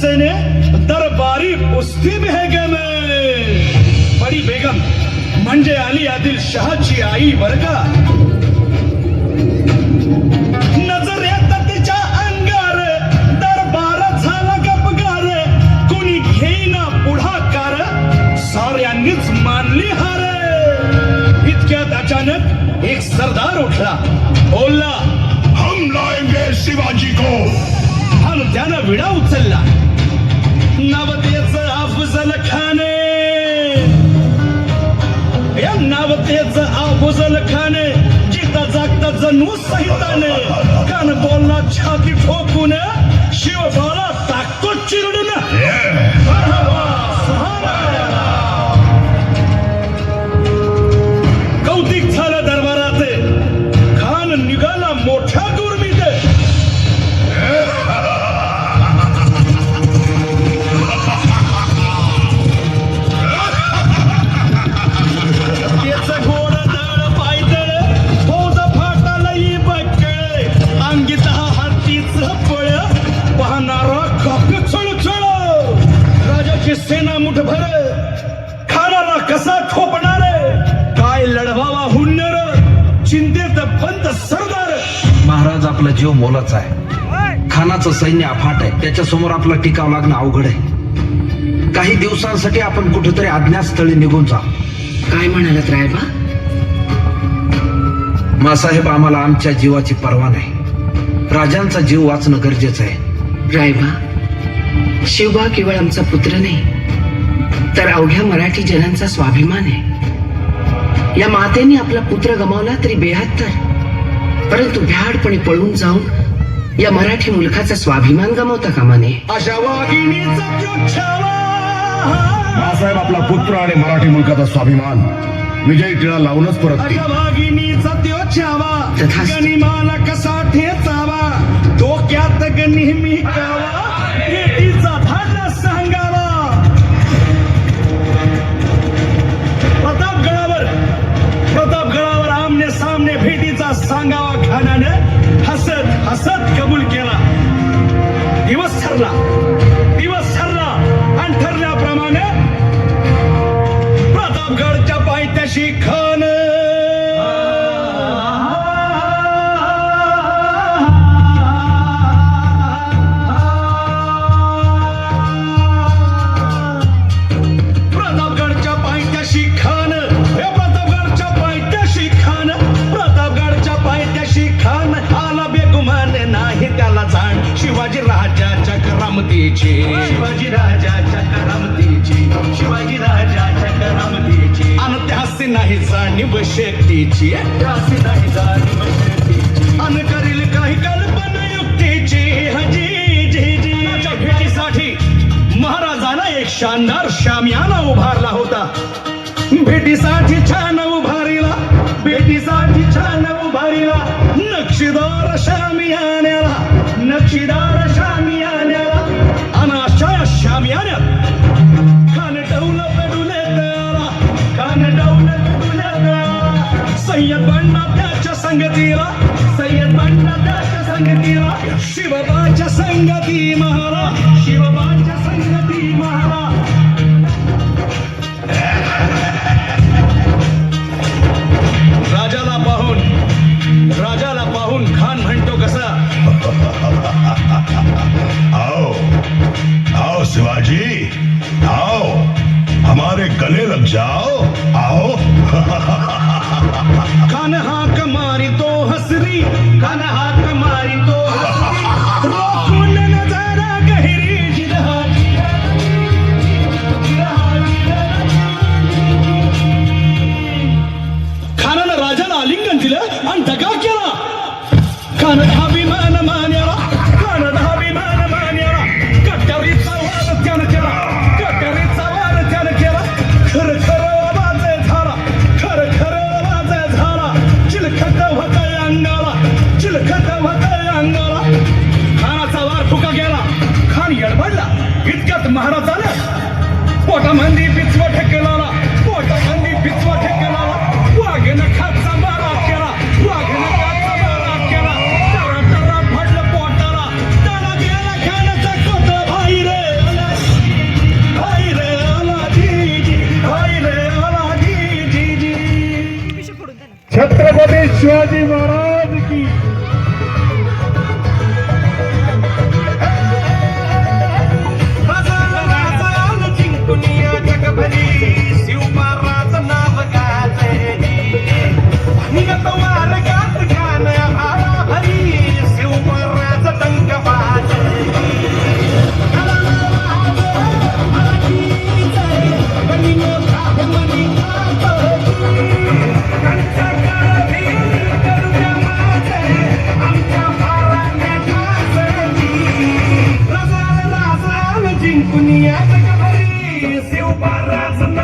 हसने दरबारी उसकी बेगम बड़ी बेगम मंजे अली आदिल शाह जी आई वर्गा। ਨੂੰ ਸਹਿਤਾ ਨੇ ਕਨ ਬੋਲਣਾ ਛਾਤੀ ਠੋਕੂ ਨੇ ਸ਼ਿਵ ਬਾਲਾ ਤਾਕਤ ਚਿਰੜ मुठभर खानाला कसा ठोपणार काय लढवावा हुन्नर? चिंतेत बंद सरदार. महाराज आपला जीव मोलाचा आहे. खानाचं सैन्य अफाट आहे. त्याच्यासमोर आपला टिकाव लागणं अवघड आहे. काही दिवसांसाठी आपण कुठेतरी अज्ञातस्थळी निघून जा. काय म्हणालात रायबा? मासाहेब आम्हाला आमच्या जीवाची पर्वा नाही. राजांचा जीव वाचणं गरजेचं आहे. रायबा शिवबा केवळ आमचा पुत्र नाही. तर अवघ्या मराठी जनांचा स्वाभिमान आहे. या मातेने आपला पुत्र गमावला तरी बेहत्तर. परंतु भ्याडपणे पळून जाऊन या मराठी मुलखाचा स्वाभिमान गमावता कामा नये. मासाहेब आपला पुत्र आणि मराठी मुलकाचा स्वाभिमान विजय टिळा लावूनच परत अशा त्याला जाण. शिवाजी राजाच्या करामतीची. शिवाजी राजाच्या करामतीची. शिवाजी राजाच्या करामतीची. आणि नाही जाणीव शक्तीची त्यासी नाही जाणीव शक्तीची अन करील काही कल्पना युक्तीची. हजी जी जी. भेटीसाठी महाराजांना एक शानदार शामियाना उभारला होता. भेटीसाठी छान उभारीला. भेटीसाठी छान उभारीला. नक्षीदार शामियान्याला संगतीला सय्यद बंडा संगतीला शिवबाच्या संगती महारा शिवबाच्या संगती महारा. राजाला पाहून राजाला पाहून खान म्हणतो कसा? आओ आओ शिवाजी आओ हमारे गले लग जाओ. Come. Barra,